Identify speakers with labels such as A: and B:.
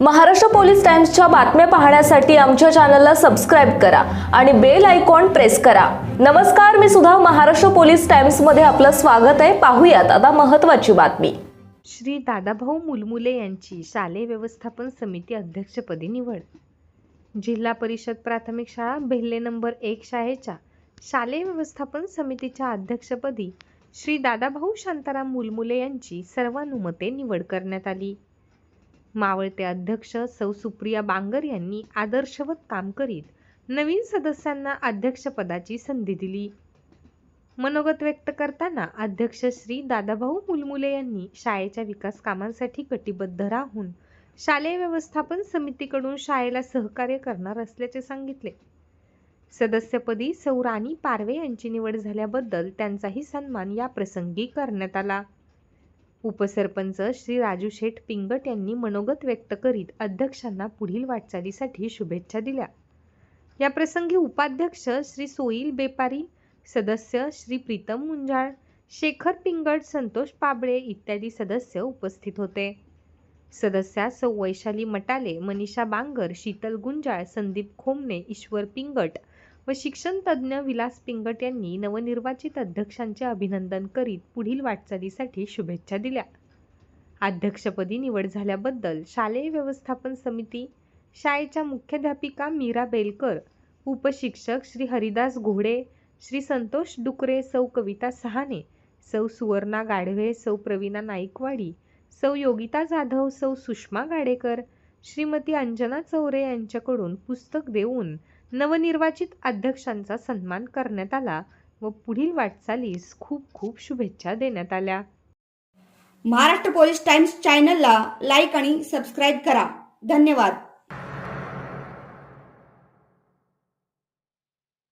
A: Maharashtra police टाइम्सच्या बातम्या पाहण्यासाठी आमच्या चॅनलला सबस्क्राईब करा आणि बेल आयकॉन प्रेस करा. नमस्कार मी सुद्धा महाराष्ट्र पोलीस टाइम्समध्ये आपलं स्वागत आहे. पाहूयात आता महत्त्वाची बातमी.
B: श्री दादाभाऊ मुलमुले यांची शालेय व्यवस्थापन समिती अध्यक्षपदी निवड. जिल्हा परिषद प्राथमिक शाळा बेल्ले नंबर एक शाळेच्या शालेय व्यवस्थापन समितीच्या अध्यक्षपदी श्री दादाभाऊ शांताराम मुलमुले यांची सर्वानुमते निवड करण्यात आली. मावळते अध्यक्ष सौ सुप्रिया बांगर यांनी आदर्शवत काम करीत नवीन सदस्यांना अध्यक्षपदाची संधी दिली. मनोगत व्यक्त करताना अध्यक्ष श्री दादाभाऊ मुलमुले यांनी शाळेच्या विकास कामांसाठी कटिबद्ध राहून शालेय व्यवस्थापन समितीकडून शाळेला सहकार्य करणार असल्याचे सांगितले. सदस्यपदी सौ राणी पारवे यांची निवड झाल्याबद्दल त्यांचाही सन्मान या प्रसंगी करण्यात आला. उपसरपंच श्री राजू शेठ पिंगट यांनी मनोगत व्यक्त करीत अध्यक्षांना पुढील वाटचालीसाठी शुभेच्छा दिल्या. या प्रसंगी उपाध्यक्ष श्री सोईल बेपारी सदस्य श्री प्रीतम मुंजाळ शेखर पिंगट संतोष पाबळे इत्यादी सदस्य उपस्थित होते. सदस्या सौ वैशाली मटाले मनीषा बांगर शीतल गुंजाळ संदीप खोमने ईश्वर पिंगट व शिक्षणतज्ज्ञ विलास पिंगट यांनी नवनिर्वाचित अध्यक्षांचे अभिनंदन करीत पुढील वाटचालीसाठी शुभेच्छा दिल्या. अध्यक्षपदी निवड झाल्याबद्दल शालेय व्यवस्थापन समिती शाळेच्या मुख्याध्यापिका मीरा बेलकर उपशिक्षक श्री हरिदास घोडे श्री संतोष डुकरे सौ कविता सहाने सौ सुवर्णा गाढवे सौ प्रवीणा नाईकवाडी सौ योगिता जाधव सौ सुषमा गाडेकर श्रीमती अंजना चौरे यांच्याकडून पुस्तक देऊन नवनिर्वाचित अध्यक्षांचा सन्मान करण्यात आला व पुढील वाटचालीस खूप खूप शुभेच्छा देण्यात आल्या.
C: महाराष्ट्र पोलीस टाइम्स चॅनलला लाईक आणि सबस्क्राईब करा. धन्यवाद.